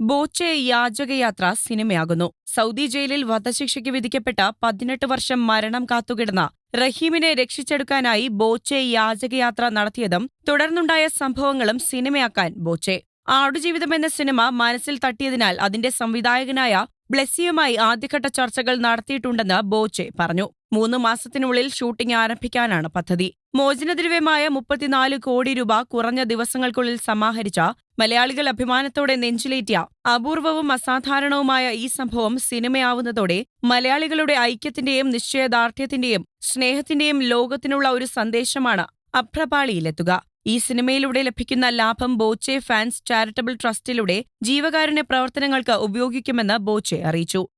Boche യാചകയാത്ര സിനിമയാകുന്നു. Saudi ജയിലിൽ വധശിക്ഷയ്ക്ക് വിധിക്കപ്പെട്ട പതിനെട്ട് വർഷം മരണം കാത്തുകിടന്ന റഹീമിനെ രക്ഷിച്ചെടുക്കാനായി ബോച്ചെ യാചകയാത്ര നടത്തിയതും തുടർന്നുണ്ടായ സംഭവങ്ങളും സിനിമയാക്കാൻ ബോച്ചെ. ആടുജീവിതം എന്ന സിനിമ മനസ്സിൽ തട്ടിയതിനാൽ അതിന്റെ സംവിധായകനായ ബ്ലെസ്സിയുമായി ആദ്യഘട്ട ചർച്ചകൾ നടത്തിയിട്ടുണ്ടെന്ന് ബോച്ചെ പറഞ്ഞു. മൂന്ന് മാസത്തിനുള്ളിൽ ഷൂട്ടിംഗ് ആരംഭിക്കാനാണ് പദ്ധതി. മോചനദ്രവ്യമായ മുപ്പത്തിനാല് കോടി രൂപ കുറഞ്ഞ ദിവസങ്ങൾക്കുള്ളിൽ സമാഹരിച്ച മലയാളികൾ അഭിമാനത്തോടെ നെഞ്ചിലേറ്റിയ അപൂർവവും അസാധാരണവുമായ ഈ സംഭവം സിനിമയാവുന്നതോടെ മലയാളികളുടെ ഐക്യത്തിന്റെയും നിശ്ചയദാർഢ്യത്തിന്റെയും സ്നേഹത്തിന്റെയും ലോകത്തിനുള്ള ഒരു സന്ദേശമാണ് അഭ്രപാളിയിലെത്തുക ഈ സിനിമയിലൂടെ ലഭിക്കുന്ന ലാഭം ബോച്ചെ ഫാൻസ് ചാരിറ്റബിൾ ട്രസ്റ്റിലൂടെ ജീവകാരുണ്യ പ്രവർത്തനങ്ങൾക്ക് ഉപയോഗിക്കുമെന്ന് ബോച്ചെ അറിയിച്ചു.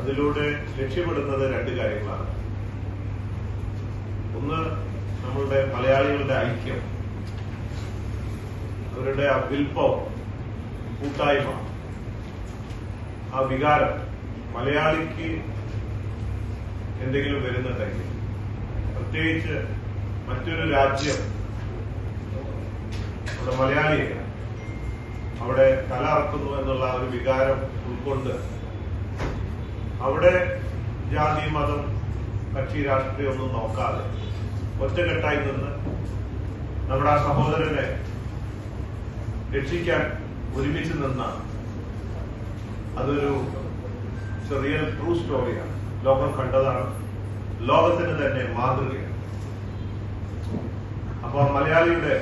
അതിലൂടെ ലക്ഷ്യമിടുന്നത് രണ്ട് കാര്യങ്ങളാണ്. ഒന്ന് നമ്മളുടെ മലയാളികളുടെ ഐക്യം. അവരുടെ ആ വിൽപ്പം കൂട്ടായ്മ ആ വികാരം മലയാളിക്ക് എന്തെങ്കിലും വരുന്നുണ്ടെങ്കിൽ പ്രത്യേകിച്ച് മറ്റൊരു രാജ്യം അവിടെ മലയാളിയെ അവിടെ കലർത്തുന്നു എന്നുള്ള ഒരു വികാരം ഉൾക്കൊണ്ട് അവിടെ ജാതി മതം കക്ഷി രാഷ്ട്രീയം ഒന്നും നോക്കാതെ ഒറ്റക്കെട്ടായി നിന്ന് നമ്മുടെ ആ സഹോദരനെ രക്ഷിക്കാൻ ഒരുമിച്ച് നിന്ന അതൊരു റിയൽ ട്രൂ സ്റ്റോറിയാണ് ലോകം കണ്ടതാണ്. ലോകത്തിന് തന്നെ മാതൃകയാണ്. അപ്പോൾ മലയാളിയുടെ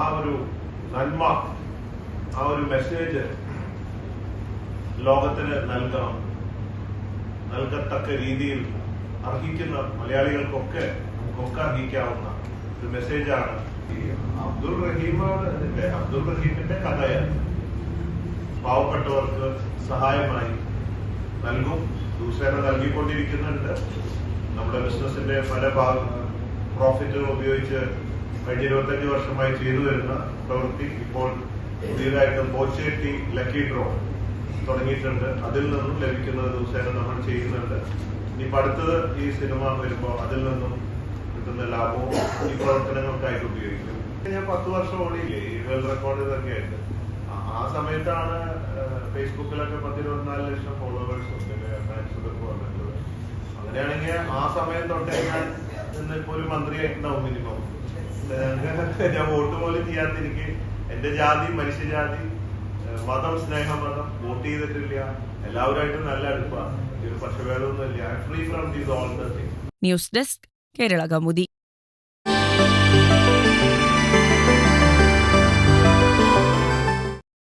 ആ ഒരു നന്മ ആ ഒരു മെസ്സേജ് ലോകത്തിന് നൽകണം. നൽകത്തക്ക രീതിയിൽ അർഹിക്കുന്ന മലയാളികൾക്കൊക്കെ നമുക്കൊക്കെ അർഹിക്കാവുന്ന ഒരു മെസ്സേജാണ് അബ്ദുൾ റഹീമാണ് അബ്ദുൾ റഹീമിന്റെ കഥയാണ് പാവപ്പെട്ടവർക്ക് സഹായമായി നൽകും. ദിവസേന നൽകിക്കൊണ്ടിരിക്കുന്നുണ്ട്. നമ്മുടെ ബിസിനസിന്റെ പല ഭാഗങ്ങൾ പ്രോഫിറ്റുകൾ ഉപയോഗിച്ച് കഴിഞ്ഞ ഇരുപത്തഞ്ച് വർഷമായി ചെയ്തു വരുന്ന പ്രവൃത്തി ഇപ്പോൾ പുതിയതായിട്ട് ബോച്ചേട്ടി ലക്കി ഡ്രോ തുടങ്ങിയിട്ടുണ്ട്. അതിൽ നിന്നും ലഭിക്കുന്നത് ദിവസേന നമ്മൾ ചെയ്യുന്നുണ്ട്. ഇനിയിപ്പോ അടുത്തത് ഈ സിനിമ വരുമ്പോൾ അതിൽ നിന്നും കിട്ടുന്ന ലാഭവും ഈ പ്രവർത്തനങ്ങൾക്കായിട്ട് ഉപയോഗിക്കും. ഞാൻ പത്ത് വർഷം ഓടിയില്ലേ? ഈ വേൾഡ് റെക്കോർഡ് ഇതൊക്കെ ആയിട്ട് ആ- സമയത്താണ് ഫേസ്ബുക്കിലൊക്കെ പത്തിരുപത്തിനാല് ലക്ഷം ഫോളോവേഴ്സ് അങ്ങനെയാണെങ്കിൽ ആ സമയം തൊട്ടേ ഞാൻ ഇന്നിപ്പോ ഒരു മന്ത്രിയായിട്ടുണ്ടാവും മിനിമം ഞാൻ വോട്ട് പോലും ചെയ്യാത്തിരിക്കെ എന്റെ ജാതി മനുഷ്യജാതി മതം സ്നേഹമതം വോട്ട് ചെയ്തിട്ടില്ല. എല്ലാവരുമായിട്ടും നല്ല അടുപ്പാണ് ഒരു പക്ഷഭേദമൊന്നുമില്ല. Free from these all the news desk Kerala Kaumudi